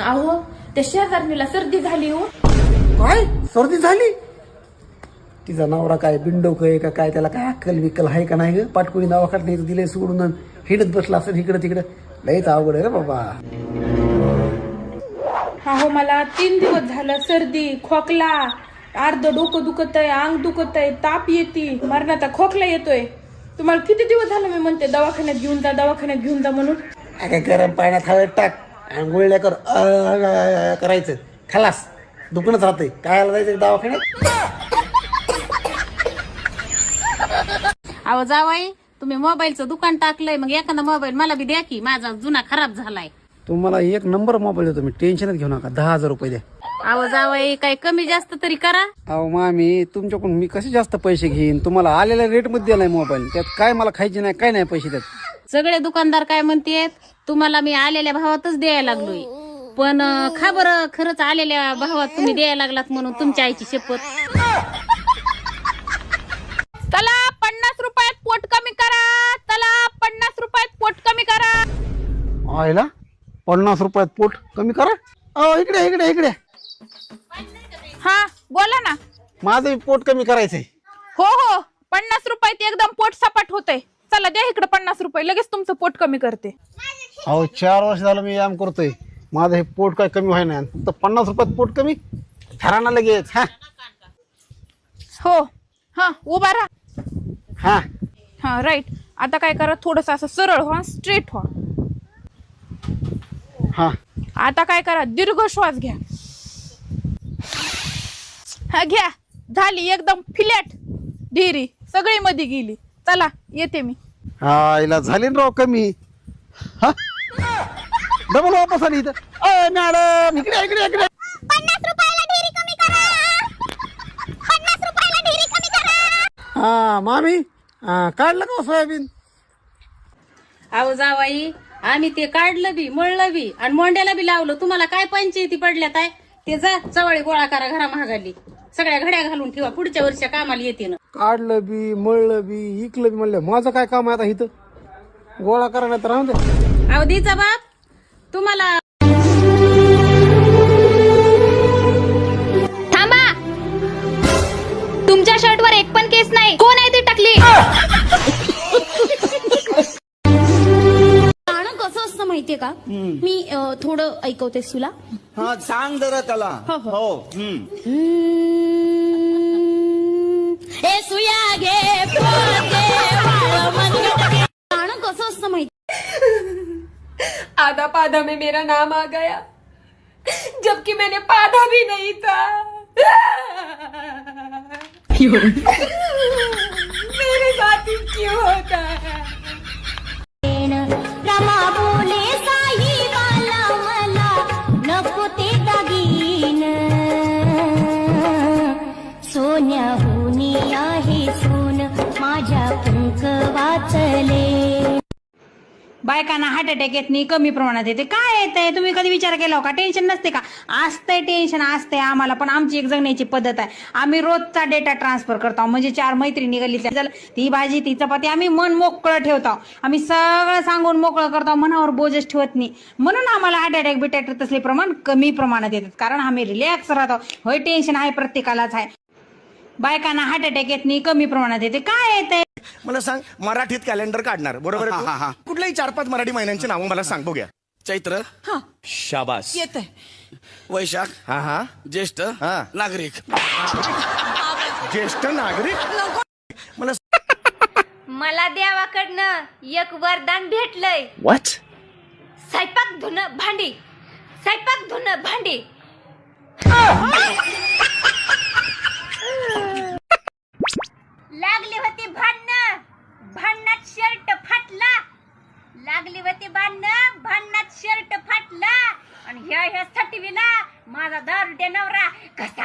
अहो त्या शेजारणीला सर्दी झाली हो. काय? सर्दी झाली? तिचा नवरा काय बिंडोक आहे का काय? त्याला काय अक्कल बिक्कल आहे का नाही ग? पाटकुळी नाही दिले सोडून अन हिंडत बसला असं इकडं तिकडं. लयच अवघड आहे रे बाबा. अहो मला तीन दिवस झालं सर्दी खोकला. अर्ध डोकं दुखत आहे अंग दुखत आहे ताप येते. मरणाचा खोकला येतोय. तुम्हाला किती दिवस झालं मी म्हणते दवाखान्यात घेऊन जा दवाखान्यात घेऊन जा म्हणून? काय गरम पाण्यात हळद टाक. आंघोळल्या कर करायचं. खलास. दुखणच राहतंय. काय जायचं दवाखान्यात? अहो जावाई तुम्ही मोबाईलचं दुकान टाकलंय मग एखादा मोबाईल मला बी द्या की माझा जुना खराब झालाय. तुम्हाला एक नंबर मोबाईल देतो. मी टेन्शनच घेऊ नका. दहा हजार रुपये द्या. अहो जावाई काही कमी जास्त तरी करा. अहो मामी तुमच्याकडून मी कसे जास्त पैसे घेईन? तुम्हाला आलेल्या रेटमध्ये दिलाय मोबाईल त्यात काय मला खायचे नाही काय नाही पैसे त्यात. सगळे दुकानदार काय म्हणतेत तुम्हाला मी आलेल्या भावातच द्यायला लागलोय. पण अं, खा बरं खरंच आलेल्या भावात तुम्ही द्यायला लागलात म्हणून तुमच्या आईची शपथ. चला पन्नास रुपयात पोट कमी करा. चला पन्नास रुपयात पोट कमी करा. आयला पन्नास रुपयात पोट कमी करा. अहो इकडे इकडे इकडे. हा बोला ना. माझं पोट कमी करायचंय. हो हो. पन्नास रुपयात एकदम पोट सपाट होतंय. चला द्या इकडे पन्नास रुपये. लगेच तुमचं पोट कमी करते. अहो चार वर्ष झालं मी व्यायाम करतोय. माझं हे पोट काय कमी व्हाय नाही. फक्त पन्नास रुपयात पोट कमी. ठराना लगेच. हा. हो. हा उभा राहा. हा. हा राईट आता काय करा थोडस असं सरळ व्हा स्ट्रेट व्हा. हा. आता काय करा दीर्घ श्वास घ्या. हा घ्या. झाली एकदम फिलॅट ढिरी. सगळी मध्ये गेली. चला येते मी. हा हिला झाली ना राव कमी. हा? डबल वापस आली इथं. अय मॅडम इकडे इकडे इकडे. हा मामी. हा काढलं का हो सोयाबीन? अहो जावाई आम्ही ते काढलं बी मळलं बी आणि मोंड्याला बी लावलं. तुम्हाला काय पंचायती पडल्यात आहे ते जा चवळी गोळा करा घरा महागाली सगळ्या घड्या घालून ठेवा पुढच्या वर्षी कामाला येते ना. काढलं बी मळलं बी इकलं बी म्हणलं माझं काय काम आहे आता इथं? गोळा करा नाही तर राहून दे. अहो दीचा बाप तुम्हाला थांबा. तुमच्या शर्टवर एक पण केस नाही. कोण आहे ती टाकली? का? मी अं, थोडं ऐकवतेस तुला. हा सांग जरा त्याला. हो हम्म. ए सुया घे पोर घे, वाळ मनगट घे. गाणं कसं असतं माहिती? आधा पाधा में मेरा नाम आ गया जबकि मैंने पाधा भी नहीं था। मेरे साथ ही क्यों होता है? पंख वाचले. बायकांना हार्ट अटॅक येत नाही कमी प्रमाणात येते. काय येतंय? तुम्ही कधी विचार केला हो का? टेन्शन नसते का? असतंय टेन्शन असतंय आम्हाला पण आमची एक जगण्याची पद्धत आहे. आम्ही रोजचा डेटा ट्रान्सफर करतो. म्हणजे चार मैत्रिणी गल्लीतल्या ती भाजी ती चपाती आम्ही मन मोकळं ठेवतो. आम्ही सगळं सांगून मोकळं करतो. मनावर बोजच ठेवत नाही. म्हणून आम्हाला हार्ट अटॅक बिटॅक तसले प्रमाण कमी प्रमाणात येतात. कारण आम्ही रिलॅक्स राहतो. होय टेन्शन आहे प्रत्येकालाच आहे. बायकांना हार्ट अटॅक येत नाही कमी प्रमाणात येते. काय येतंय? मला सांग मराठीत कॅलेंडर काढणार बरोबर आहे तू? कुठल्याही चार पाच मराठी महिन्यांची नावं मला सांग बघूया. चैत्र शाबास. येत वैशाख हा हा. ज्येष्ठ हा. नागरिक. ज्येष्ठ नागरिक? मला मला देवाकडनं एक वरदान भेटलंय. वाच स्वयंपाक धुणं भांडी. स्वयंपाक धुणं भांडी. ह्या ह्या सटवीला माझा दारुड्या नवरा कसा